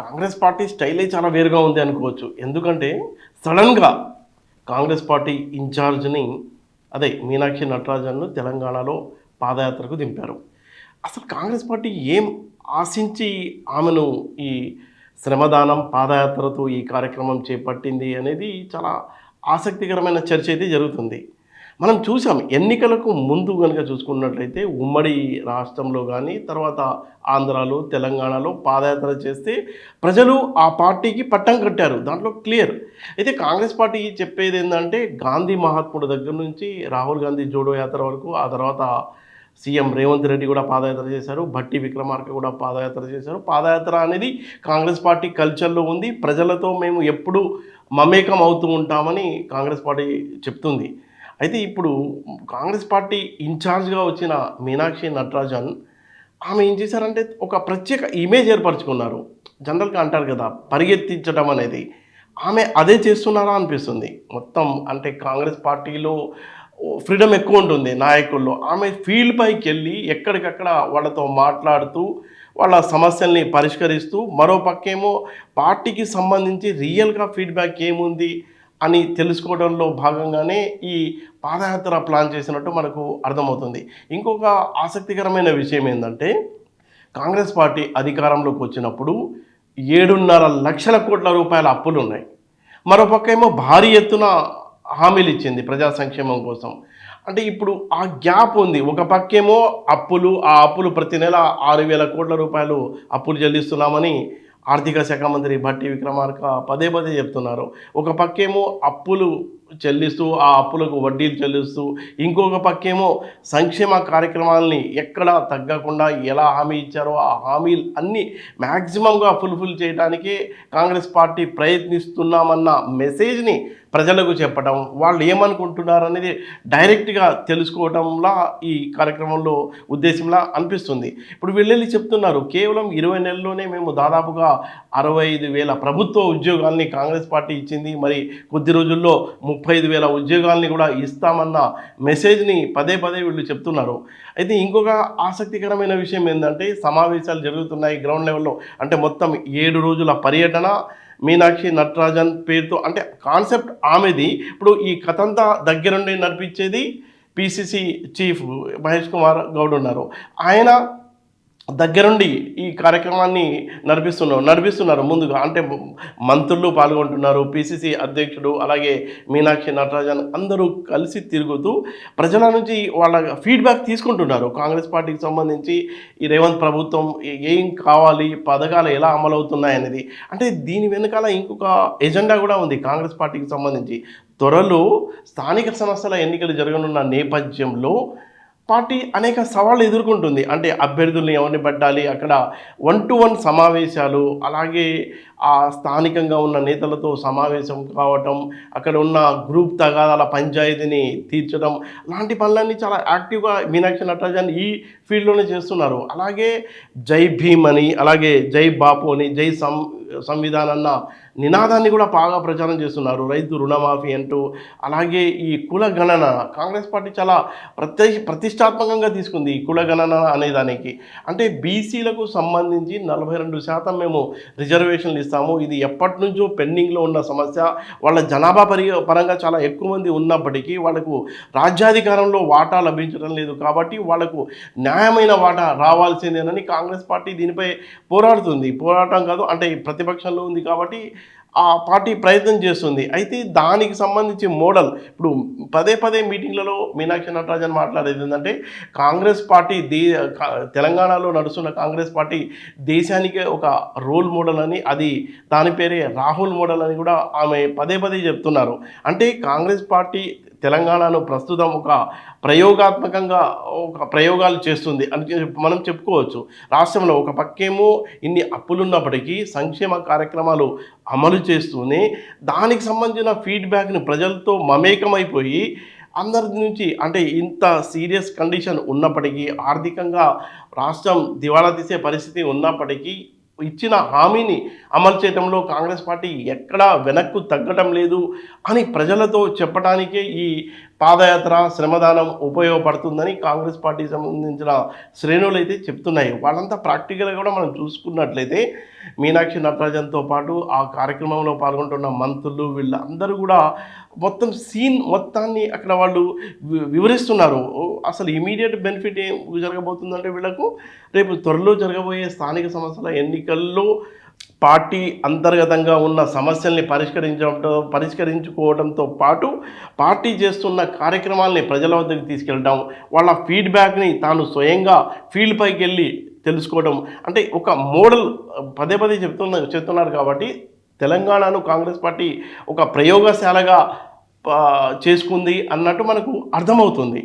Congress party స్టైలే చాలా వేరుగా ఉంది అనుకోవచ్చు. ఎందుకంటే సడన్గా కాంగ్రెస్ పార్టీ ఇన్ఛార్జ్ని అదే మీనాక్షి నటరాజన్ను తెలంగాణలో పాదయాత్రకు దింపారు. అసలు కాంగ్రెస్ పార్టీ ఏం ఆశించి ఆమెను ఈ శ్రమదానం పాదయాత్రతో ఈ కార్యక్రమం చేపట్టింది అనేది చాలా ఆసక్తికరమైన చర్చ అయితే జరుగుతుంది. మనం చూసాం ఎన్నికలకు ముందు కనుక చూసుకున్నట్లయితే ఉమ్మడి రాష్ట్రంలో కానీ తర్వాత ఆంధ్రాలో తెలంగాణలో పాదయాత్ర చేస్తే ప్రజలు ఆ పార్టీకి పట్టం కట్టారు. దాంట్లో క్లియర్. అయితే కాంగ్రెస్ పార్టీ చెప్పేది ఏంటంటే గాంధీ మహాత్ముడు దగ్గర నుంచి రాహుల్ గాంధీ జోడో యాత్ర వరకు ఆ తర్వాత సీఎం రేవంత్ రెడ్డి కూడా పాదయాత్ర చేశారు భట్టి విక్రమార్క కూడా పాదయాత్ర చేశారు. పాదయాత్ర అనేది కాంగ్రెస్ పార్టీ కల్చర్లో ఉంది. ప్రజలతో మేము ఎప్పుడు మమేకం అవుతూ ఉంటామని కాంగ్రెస్ పార్టీ చెప్తుంది. అయితే ఇప్పుడు కాంగ్రెస్ పార్టీ ఇన్ఛార్జ్గా వచ్చిన మీనాక్షి నటరాజన్ ఆమె ఏం చేశారంటే ఒక ప్రత్యేక ఇమేజ్ ఏర్పరచుకున్నారు. జనరల్గా అంటారు కదా పరిగెత్తించడం అనేది. ఆమె అదే చేస్తున్నారా అనిపిస్తుంది. మొత్తం అంటే కాంగ్రెస్ పార్టీలో ఫ్రీడమ్ ఎక్కువ ఉంటుంది నాయకుల్లో. ఆమె ఫీల్డ్ పైకి వెళ్ళి ఎక్కడికక్కడ వాళ్ళతో మాట్లాడుతూ వాళ్ళ సమస్యల్ని పరిష్కరిస్తూ మరో పక్కేమో పార్టీకి సంబంధించి రియల్గా ఫీడ్బ్యాక్ ఏముంది? అని తెలుసుకోవడంలో భాగంగానే ఈ పాదయాత్ర ప్లాన్ చేసినట్టు మనకు అర్థమవుతుంది. ఇంకొక ఆసక్తికరమైన విషయం ఏంటంటే కాంగ్రెస్ పార్టీ అధికారంలోకి వచ్చినప్పుడు ఏడున్నర లక్షల కోట్ల రూపాయల అప్పులు ఉన్నాయి మరోపక్క ఏమో భారీ ఎత్తున హామీలు ఇచ్చింది ప్రజా సంక్షేమం కోసం. అంటే ఇప్పుడు ఆ గ్యాప్ ఉంది. ఒక పక్కేమో అప్పులు ఆ అప్పులు ప్రతి నెల ఆరు వేల కోట్ల రూపాయలు అప్పులు చెల్లిస్తున్నామని ఆర్థిక శాఖ మంత్రి భట్టి విక్రమార్క పదే పదే చెప్తున్నారు. ఒక పక్కేమో అప్పులు చెల్లిస్తూ ఆ అప్పులకు వడ్డీలు చెల్లిస్తూ ఇంకొక పక్కేమో సంక్షేమ కార్యక్రమాలని ఎక్కడా తగ్గకుండా ఎలా హామీ ఇచ్చారో ఆ హామీలు అన్నీ మ్యాక్సిమంగా ఫుల్ఫిల్ చేయడానికే కాంగ్రెస్ పార్టీ ప్రయత్నిస్తున్నామన్న మెసేజ్ని ప్రజలకు చెప్పడం వాళ్ళు ఏమనుకుంటున్నారు అనేది డైరెక్ట్గా తెలుసుకోవడంలా ఈ కార్యక్రమంలో ఉద్దేశంలా అనిపిస్తుంది. ఇప్పుడు వీళ్ళెళ్ళి చెప్తున్నారు కేవలం ఇరవై నెలల్లోనే మేము దాదాపుగా అరవై ఐదు వేల ప్రభుత్వ ఉద్యోగాల్ని కాంగ్రెస్ పార్టీ ఇచ్చింది మరి కొద్ది రోజుల్లో ముప్పై ఐదు వేల ఉద్యోగాల్ని కూడా ఇస్తామన్న మెసేజ్ని పదే పదే వీళ్ళు చెప్తున్నారు. అయితే ఇంకొక ఆసక్తికరమైన విషయం ఏంటంటే సమావేశాలు జరుగుతున్నాయి గ్రౌండ్ లెవెల్లో. అంటే మొత్తం ఏడు రోజుల పర్యటన మీనాక్షి నటరాజన్ పేరుతో అంటే కాన్సెప్ట్ ఆమెది. ఇప్పుడు ఈ కథంతా దగ్గరుండి నడిపించేది పిసిసి చీఫ్ మహేష్ కుమార్ గౌడ్ ఉన్నారు. ఆయన దగ్గరుండి ఈ కార్యక్రమాన్ని నడిపిస్తున్నారు నడిపిస్తున్నారు ముందుగా. అంటే మంత్రులు పాల్గొంటున్నారు పిసిసి అధ్యక్షుడు అలాగే మీనాక్షి నటరాజన్ అందరూ కలిసి తిరుగుతూ ప్రజల నుంచి వాళ్ళ ఫీడ్బ్యాక్ తీసుకుంటున్నారు. కాంగ్రెస్ పార్టీకి సంబంధించి ఈ రేవంత్ ప్రభుత్వం ఏం కావాలి పథకాలు ఎలా అమలవుతున్నాయనేది అంటే దీని వెనకాల ఇంకొక ఎజెండా కూడా ఉంది కాంగ్రెస్ పార్టీకి సంబంధించి. త్వరలో స్థానిక సంస్థల ఎన్నికలు జరగనున్న నేపథ్యంలో పార్టీ అనేక సవాళ్ళు ఎదుర్కొంటుంది. అంటే అభ్యర్థుల్ని ఎవరిని పెట్టాలి? అక్కడ వన్ టు వన్ సమావేశాలు అలాగే ఆ స్థానికంగా ఉన్న నేతలతో సమావేశం కావటం అక్కడ ఉన్న గ్రూప్ తగాదాల పంచాయతీని తీర్చడం లాంటి పనులన్నీ చాలా యాక్టివ్గా మీనాక్షి నటరాజన్ ఈ ఫీల్డ్లోనే చేస్తున్నారు. అలాగే జై భీమ్ అని అలాగే జై బాపు అని జై సం సంవిధాన్ అన్న నినాదాన్ని కూడా బాగా ప్రచారం చేస్తున్నారు. రైతు రుణమాఫీ అంటూ అలాగే ఈ కుల గణన కాంగ్రెస్ పార్టీ చాలా ప్రతి ప్రతిష్టాత్మకంగా తీసుకుంది ఈ కుల గణన అనే దానికి. అంటే బీసీలకు సంబంధించి నలభై రెండు శాతం మేము రిజర్వేషన్లు ఇస్తాము. ఇది ఎప్పటి నుంచో పెండింగ్లో ఉన్న సమస్య. వాళ్ళ జనాభా పరి పరంగా చాలా ఎక్కువ మంది ఉన్నప్పటికీ వాళ్ళకు రాజ్యాధికారంలో వాటా లభించడం లేదు కాబట్టి వాళ్ళకు న్యాయమైన వాటా రావాల్సిందేనని కాంగ్రెస్ పార్టీ దీనిపై పోరాడుతుంది. పోరాటం కాదు అంటే ప్రతిపక్షంలో ఉంది కాబట్టి ఆ పార్టీ ప్రయత్నం చేస్తుంది. అయితే దానికి సంబంధించి మోడల్ ఇప్పుడు పదే పదే మీటింగ్లలో మీనాక్షి నటరాజన్ మాట్లాడేది ఏంటంటే కాంగ్రెస్ పార్టీ దే తెలంగాణలో నడుస్తున్న కాంగ్రెస్ పార్టీ దేశానికే ఒక రోల్ మోడల్ అని అది దాని పేరే రాహుల్ మోడల్ అని కూడా ఆమె పదే పదే చెప్తున్నారు. అంటే కాంగ్రెస్ పార్టీ తెలంగాణను ప్రస్తుతం ఒక ప్రయోగాత్మకంగా ఒక ప్రయోగాలు చేస్తుంది అని మనం చెప్పుకోవచ్చు. రాష్ట్రంలో ఒక పక్కేమో ఇన్ని అప్పులున్నప్పటికీ సంక్షేమ కార్యక్రమాలు అమలు చేస్తూనే దానికి సంబంధించిన ఫీడ్బ్యాక్ని ప్రజలతో మమేకమైపోయి అందరి నుంచి అంటే ఇంత సీరియస్ కండిషన్ ఉన్నప్పటికీ ఆర్థికంగా రాష్ట్రం దివాళా తీసే పరిస్థితి ఉన్నప్పటికీ ఇచ్చిన హామీని అమలు చేయడంలో కాంగ్రెస్ పార్టీ ఎక్కడా వెనక్కు తగ్గటం లేదు అని ప్రజలతో చెప్పడానికే ఈ పాదయాత్ర శ్రమదానం ఉపయోగపడుతుందని కాంగ్రెస్ పార్టీకి సంబంధించిన శ్రేణులు అయితే చెప్తున్నాయి. వాళ్ళంతా ప్రాక్టికల్గా కూడా మనం చూసుకున్నట్లయితే మీనాక్షి నటరాజన్తో పాటు ఆ కార్యక్రమంలో పాల్గొంటున్న మంత్రులు వీళ్ళందరూ కూడా మొత్తం సీన్ మొత్తాన్ని అక్కడ వాళ్ళు వివరిస్తున్నారు. అసలు ఇమీడియట్ బెనిఫిట్ ఏం జరగబోతుందంటే వీళ్ళకు రేపు త్వరలో జరగబోయే స్థానిక సంస్థల ఎన్నికల్లో పార్టీ అంతర్గతంగా ఉన్న సమస్యల్ని పరిష్కరించడంతో పరిష్కరించుకోవడంతో పాటు పార్టీ చేస్తున్న కార్యక్రమాల్ని ప్రజల వద్దకు తీసుకెళ్ళడం వాళ్ళ ఫీడ్బ్యాక్ని తాను స్వయంగా ఫీల్డ్ పైకి వెళ్ళి తెలుసుకోవడం. అంటే ఒక మోడల్ పదే పదే చెప్తున్న చెప్తున్నారు కాబట్టి తెలంగాణను కాంగ్రెస్ పార్టీ ఒక ప్రయోగశాలగా చేసుకుంది అన్నట్టు మనకు అర్థమవుతుంది.